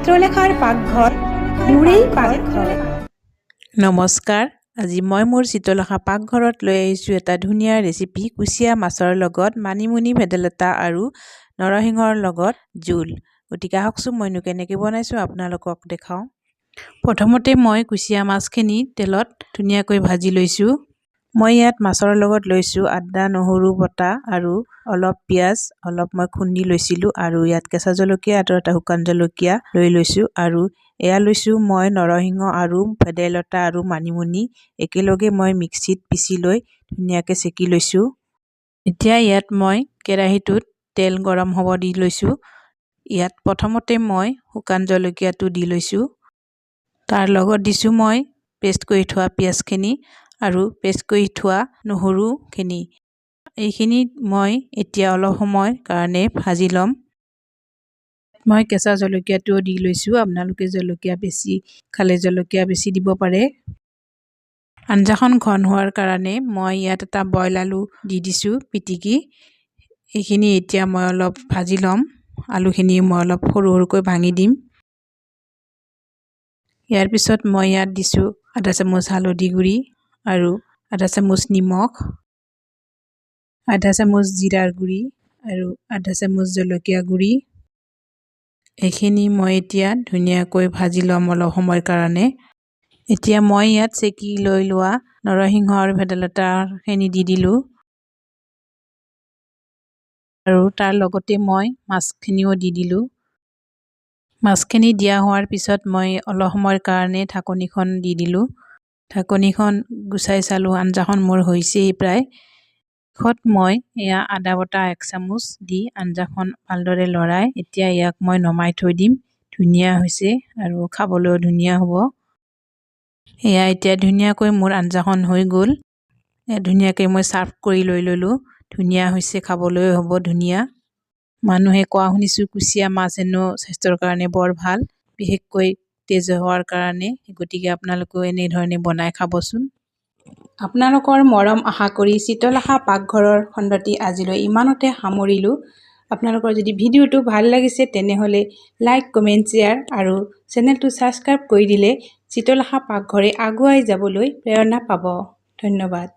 চিত্ৰলেখাৰ পাকঘৰ মোৰেই পাকঘৰ। নমস্কাৰ আজি মই মোৰ চিত্ৰলেখা পাকঘৰত লৈ আহিছোঁ এটা ধুনীয়া ৰেচিপি কুচিয়া মাছৰ লগত মানিমুনি ভেদাইলতা আৰু নৰসিংহৰ লগত জোল। গতিকে আহকচোন মইনো কেনেকৈ বনাইছোঁ আপোনালোকক দেখাওঁ। প্ৰথমতে মই কুচিয়া মাছখিনি তেলত ধুনীয়াকৈ ভাজি লৈছোঁ। মই ইয়াত মাছৰ লগত লৈছোঁ আদা নহৰু বটা আৰু অলপ পিঁয়াজ অলপ মই খুন্দি লৈছিলোঁ আৰু ইয়াত কেঁচা জলকীয়া আৰু এটা শুকান জলকীয়া লৈ লৈছোঁ আৰু এয়া লৈছোঁ মই নৰসিংহ আৰু ভেদাইলতা আৰু মানিমুনি। একেলগে মই মিক্সিত পিচি লৈ ধুনীয়াকৈ চেকি লৈছোঁ। এতিয়া ইয়াত মই কেৰাহীটোত তেল গৰম হ'ব দি লৈছোঁ। ইয়াত প্ৰথমতে মই শুকান জলকীয়াটো দি লৈছোঁ। তাৰ লগত দিছোঁ মই পেষ্ট কৰি থোৱা পিঁয়াজখিনি আৰু পেষ্ট কৰি থোৱা নহৰুখিনি। এইখিনি মই এতিয়া অলপ সময় কাৰণে ভাজি ল'ম। মই কেঁচা জলকীয়াটোও দি লৈছোঁ। আপোনালোকে জলকীয়া বেছি খালে জলকীয়া বেছি দিব পাৰে। আঞ্জাখন ঘন হোৱাৰ কাৰণে মই ইয়াত এটা বইল আলু দি দিছোঁ পিটিকি। এইখিনি এতিয়া মই অলপ ভাজি ল'ম। আলুখিনি মই অলপ সৰু সৰুকৈ ভাঙি দিম। ইয়াৰ পিছত মই ইয়াত দিছোঁ আধা চামুচ হালধি গুড়ি। আৰু আধা চামুচ নিমখ আধা চামুচ জিৰাৰ গুড়ি আৰু আধা চামুচ জলকীয়া গুড়ি। এইখিনি মই এতিয়া ধুনীয়াকৈ ভাজি ল'ম অলপ সময়ৰ কাৰণে। এতিয়া মই ইয়াত চেকি লৈ লোৱা নৰসিংহ আৰু ভেদাইলতাখিনি দি দিলোঁ। আৰু তাৰ লগতে মই মাছখিনিও দি দিলোঁ। মাছখিনি দিয়া হোৱাৰ পিছত মই অলপ সময়ৰ কাৰণে ঢাকনিখন দি দিলোঁ। ঢাকনিখন গুচাই চালোঁ আঞ্জাখন মোৰ হৈছেই প্ৰায়। শেষত মই এয়া আদা বটা এক চামুচ দি আঞ্জাখন ভালদৰে লৰাই এতিয়া ইয়াক মই নমাই থৈ দিম। ধুনীয়া হৈছে আৰু খাবলৈও ধুনীয়া হ'ব। এয়া এতিয়া ধুনীয়াকৈ মোৰ আঞ্জাখন হৈ গ'ল। ধুনীয়াকৈ মই ছাৰ্ভ কৰি লৈ ল'লোঁ। ধুনীয়া হৈছে খাবলৈও হ'ব ধুনীয়া। মানুহে কোৱা শুনিছোঁ কুচিয়া মাছ হেনো স্বাস্থ্যৰ কাৰণে বৰ ভাল। বিশেষকৈ তেজ হোৱাৰ কাৰণে গতিকে আপোনালোকেও এনেধৰণে বনাই খাবচোন। আপোনালোকৰ মৰম আশা কৰি চিত্ৰলেখা পাকঘৰৰ খণ্ডটি আজিলৈ ইমানতে সামৰিলোঁ। আপোনালোকৰ যদি ভিডিঅ'টো ভাল লাগিছে তেনেহ'লে লাইক কমেণ্ট শ্বেয়াৰ আৰু চেনেলটো ছাবস্ক্ৰাইব কৰি দিলে চিত্ৰলেখা পাকঘৰে আগুৱাই যাবলৈ প্ৰেৰণা পাব। ধন্যবাদ।